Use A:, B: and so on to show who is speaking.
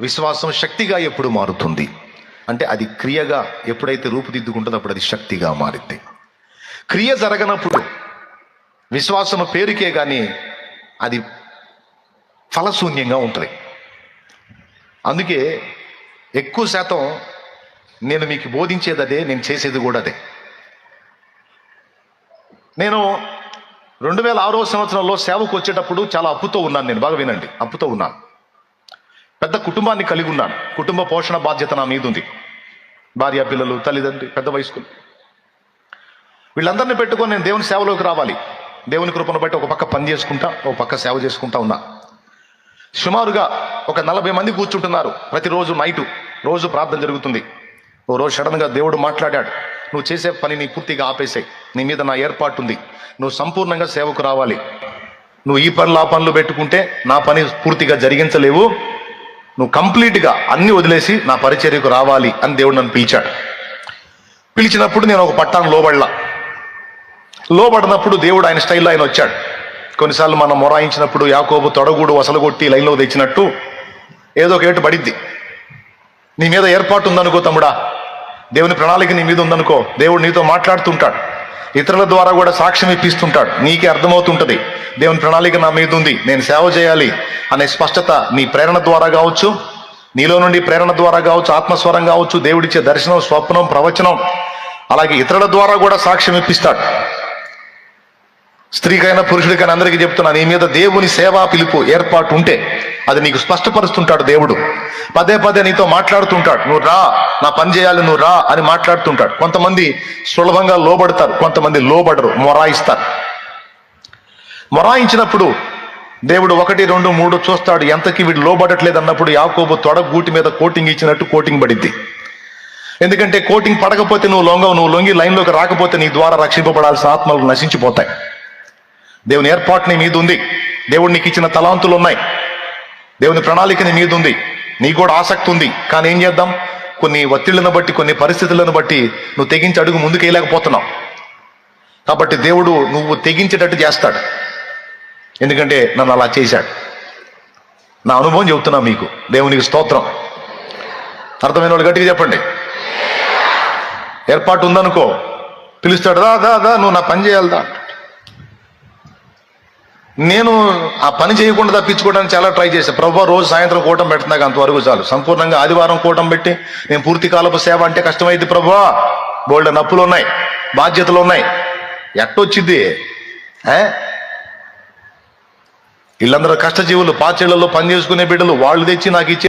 A: విశ్వాసం శక్తిగా ఎప్పుడు మారుతుంది? అంటే అది క్రియగా ఎప్పుడైతే రూపుదిద్దుకుంటుందో అప్పుడు అది శక్తిగా మారింది క్రియ జరగనప్పుడు విశ్వాసం పేరుకే కానీ అది ఫలశూన్యంగా ఉంటుంది. అందుకే ఎక్కువ శాతం నేను మీకు బోధించేది అదే నేను చేసేది కూడా అదే. నేను రెండు వేల ఆరో సంవత్సరంలో సేవకు వచ్చేటప్పుడు చాలా అప్పుతో ఉన్నాను నేను బాగా వినండి. అప్పుతో ఉన్నాను. పెద్ద కుటుంబాన్ని కలిగి ఉన్నాను. కుటుంబ పోషణ బాధ్యత నా మీద ఉంది భార్య పిల్లలు తల్లిదండ్రి పెద్ద వయస్కులు. వీళ్ళందరినీ పెట్టుకొని నేను దేవుని సేవలోకి రావాలి. దేవుని కృపను బట్టి ఒక పక్క పని చేసుకుంటా ఒక పక్క సేవ చేసుకుంటా ఉన్నా. సుమారుగా ఒక నలభై మంది కూర్చుంటున్నారు ప్రతిరోజు నైటు. రోజు ప్రార్థన జరుగుతుంది. ఓ రోజు సడన్గా దేవుడు మాట్లాడాడు. నువ్వు చేసే పనిని పూర్తిగా ఆపేసాయి. నీ మీద నా ఏర్పాటు ఉంది నువ్వు సంపూర్ణంగా సేవకు రావాలి. నువ్వు ఈ పనులు ఆ పనులు పెట్టుకుంటే నా పని పూర్తిగా జరిగించలేవు. నువ్వు కంప్లీట్గా అన్ని వదిలేసి నా పరిచర్యకు రావాలి అని దేవుడు నన్ను పిలిచాడు. పిలిచినప్పుడు నేను ఒక పట్టాను లోబడలా. లోబడినప్పుడు దేవుడు ఆయన స్టైల్లో ఆయన వచ్చాడు. కొన్నిసార్లు మనం మొరాయించినప్పుడు యాకోబు తొడగూడు వసలగొట్టి లైన్లో తెచ్చినట్టు ఏదో ఒక ఏటు పడిద్ది. నీ మీద ఏర్పాటు ఉందనుకో తమ్ముడా. దేవుని ప్రణాళిక నీ మీద ఉందనుకో దేవుడు నీతో మాట్లాడుతుంటాడు. ఇతరుల ద్వారా కూడా సాక్ష్యం ఇప్పిస్తుంటాడు. నీకే అర్థమవుతుంటుంది. దేవుని ప్రణాళిక నా మీద ఉంది. నేను సేవ చేయాలి అనే స్పష్టత నీ ప్రేరణ ద్వారా కావచ్చు నీలో నుండి ప్రేరణ ద్వారా కావచ్చు ఆత్మస్వరం కావచ్చు దేవుడిచ్చే దర్శనం స్వప్నం ప్రవచనం అలాగే ఇతరుల ద్వారా కూడా సాక్ష్యం ఇప్పిస్తాడు. స్త్రీకైనా పురుషుడికైనా అందరికీ చెప్తున్నా నీ మీద దేవుని సేవా పిలుపు ఏర్పాటు ఉంటే అది నీకు స్పష్టపరుస్తుంటాడు దేవుడు. పదే పదే నీతో మాట్లాడుతుంటాడు. నువ్వు రా నా పని చేయాలి నువ్వు రా అని మాట్లాడుతుంటాడు. కొంతమంది సులభంగా లోబడతారు కొంతమంది లోబడరు మొరాయిస్తారు. మొరాయించినప్పుడు దేవుడు ఒకటి రెండు మూడు చూస్తాడు ఎంతకి వీడు లోబడట్లేదు అన్నప్పుడు యాకోబు తొడ గూటి మీద కోటింగ్ ఇచ్చినట్టు కోటింగ్ పడిద్ది. ఎందుకంటే కోటింగ్ పడకపోతే నువ్వు లొంగవు నువ్వు లొంగి లైన్లోకి రాకపోతే నీ ద్వారా రక్షింపబడాల్సిన ఆత్మలు నశించిపోతాయి. దేవుని ఏర్పాటు నీ మీద ఉంది దేవుడు నీకు ఇచ్చిన తలాంతులు ఉన్నాయి. దేవుని ప్రణాళిక నీ మీద ఉంది. నీకు కూడా ఆసక్తి ఉంది. కానీ ఏం చేద్దాం? కొన్ని ఒత్తిళ్ళను బట్టి కొన్ని పరిస్థితులను బట్టి నువ్వు తెగించి అడుగు ముందుకు వేయలేకపోతున్నావు. కాబట్టి దేవుడు నువ్వు తెగించేటట్టు చేస్తాడు. ఎందుకంటే నన్ను అలా చేశాడు. నా అనుభవం చెబుతున్నా మీకు. దేవునికి స్తోత్రం. అర్థమైన వాళ్ళు గట్టిగా చెప్పండి. ఏర్పాటు ఉందనుకో. పిలుస్తాడు దా దా దా నువ్వు నా పని చేయాలి దా. నేను ఆ పని చేయకుండా తప్పించుకోవడానికి చాలా ట్రై చేశాను ప్రభు రోజు సాయంత్రం కూటం పెడుతున్నాక అంతవరకు చాలు. సంపూర్ణంగా ఆదివారం కూటం పెట్టి నేను పూర్తి కాలపు సేవ అంటే కష్టమైంది ప్రభు. బోల్డ్ నప్పులు ఉన్నాయి బాధ్యతలు ఉన్నాయి. ఎట్టొచ్చింది? వీళ్ళందరూ కష్టజీవులు పాచేళ్ళలో పని చేసుకునే బిడ్డలు వాళ్ళు తెచ్చి నాకు ఇచ్చే